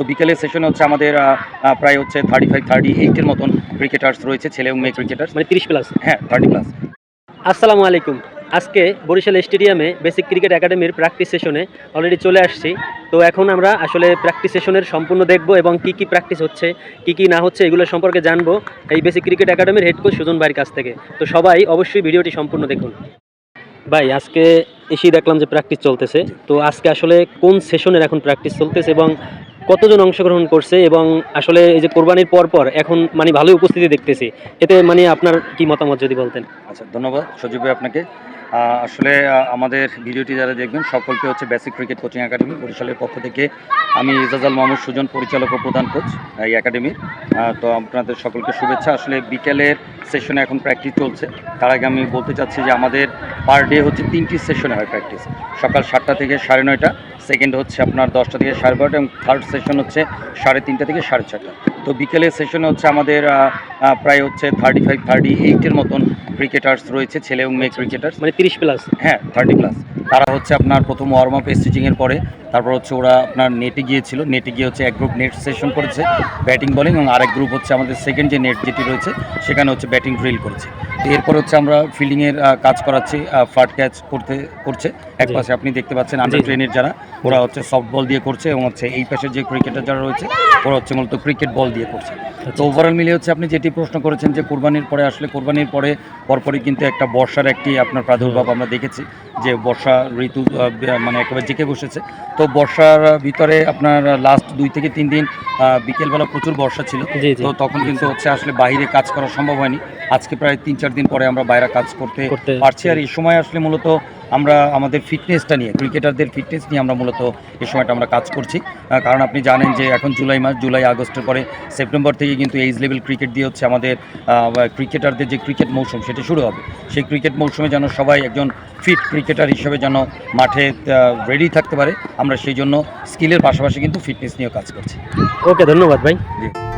তো বিকেলের সেশনে হচ্ছে আমাদের প্রায় হচ্ছে থার্টি ফাইভ থার্টি এইটের মতন ক্রিকেটার্স রয়েছে ছেলে এবং মেয়ে ক্রিকেটার্স মানে তিরিশ প্লাস হ্যাঁ থার্টি প্লাস আসসালামু আলাইকুম। আজকে বরিশাল স্টেডিয়ামে বেসিক ক্রিকেট একাডেমির প্র্যাকটিস সেশনে অলরেডি চলে আসছি। তো এখন আমরা আসলে প্র্যাকটিস সেশনের সম্পূর্ণ দেখব এবং কি কি প্র্যাকটিস হচ্ছে কি কি না হচ্ছে এগুলো সম্পর্কে জানব এই বেসিক ক্রিকেট একাডেমির হেড কোচ সুজন ভাইয়ের কাছ থেকে। তো সবাই অবশ্যই ভিডিওটি সম্পূর্ণ দেখুন। ভাই আজকে এসেই দেখলাম যে প্র্যাকটিস চলতেছে। তো আজকে আসলে কোন সেশনের এখন প্র্যাকটিস চলতেছে এবং কতজন অংশগ্রহণ করছে এবং আসলে এই যে কোরবানির পর পর এখন মানে ভালোই উপস্থিতি দেখতেছি। এতে মানে আপনার কি মতামত যদি বলতেন? আচ্ছা ধন্যবাদ। সজীব ভাই, আপনাকে। আসলে আমাদের ভিডিওটি যারা দেখবেন, সকলকে হচ্ছে বেসিক ক্রিকেট কোচিং একাডেমি বরিশালের পক্ষ থেকে আমি ইজাজাল মোহাম্মদ সুজন, পরিচালক ও প্রধান কোচ এই একাডেমির তো আপনাদের সকলকে শুভেচ্ছা। আসলে বিকেলের সেশনে এখন প্র্যাকটিস চলছে। তার আগে আমি বলতে চাচ্ছি যে আমাদের পার ডে হচ্ছে তিনটি সেশনে হয় প্র্যাকটিস সকাল সাতটা থেকে সাড়ে নয়টা সেকেন্ড হচ্ছে আপনার দশটা থেকে সাড়ে বারোটা এবং থার্ড সেশন হচ্ছে সাড়ে তিনটা থেকে সাড়ে ছটা তো বিকেলের সেশনে হচ্ছে আমাদের প্রায় হচ্ছে থার্টি ফাইভ থার্টি এইটের মতন ক্রিকেটার্স রয়েছে ছেলে এবং মেয়ে ক্রিকেটার্স মানে তিরিশ প্লাস হ্যাঁ থার্টি প্লাস তারা হচ্ছে আপনার প্রথম ওয়ার্ম আপ স্টিচিংয়ের পরে তারপর হচ্ছে ওরা আপনার নেটে গিয়েছিল নেটে গিয়ে হচ্ছে এক গ্রুপ নেট সেশন করেছে ব্যাটিং বলিং এবং আরেক গ্রুপ হচ্ছে আমাদের সেকেন্ড যে নেট যেটি রয়েছে সেখানে হচ্ছে ব্যাটিং ড্রিল করেছে। এরপর হচ্ছে আমরা ফিল্ডিংয়ের কাজ করাচ্ছি ফার্ট ক্যাচ করতে করছে। এক পাশে আপনি দেখতে পাচ্ছেন আন্ডার। ট্রেনের যারা ওরা হচ্ছে সফট বল দিয়ে করছে এবং হচ্ছে এই পাশের যে ক্রিকেটার যারা রয়েছে ওরা হচ্ছে মূলত ক্রিকেট বল দিয়ে করছে। তো ওভারঅল মিলিয়ে হচ্ছে আপনি যেটি প্রশ্ন করেছেন যে কোরবানির পরে আসলে কোরবানির পরে পরপরই কিন্তু একটা বর্ষার একটি আপনার প্রাদুর্ভাব আমরা দেখেছি যে বর্ষা ঋতু মানে একেবারে জেঁকে বসেছে। তো বর্ষার ভিতরে আপনার লাস্ট দুই থেকে তিন দিন আহ, বিকেলবেলা প্রচুর বর্ষা ছিল। তো তখন কিন্তু হচ্ছে আসলে বাইরে কাজ করা সম্ভব হয়নি। আজকে প্রায় তিন চার দিন পরে আমরা বাইরে কাজ করতে করতে পারছি। আর এই সময় আসলে মূলত আমরা আমাদের ফিটনেসটা নিয়ে ক্রিকেটারদের ফিটনেস নিয়ে আমরা মূলত এই সময়টা আমরা কাজ করছি। কারণ আপনি জানেন যে এখন জুলাই মাস জুলাই আগস্টের পরে সেপ্টেম্বর থেকে কিন্তু এইজ লেভেল ক্রিকেট দিয়ে হচ্ছে আমাদের ক্রিকেটারদের যে ক্রিকেট মৌসুম সেটা শুরু হবে। সেই ক্রিকেট মৌসুমে যেন সবাই একজন ফিট ক্রিকেটার হিসেবে যেন মাঠে রেডি থাকতে পারে আমরা সেই জন্য স্কিলের পাশাপাশি কিন্তু ফিটনেস নিয়েও কাজ করছি। ওকে ধন্যবাদ ভাই। জি।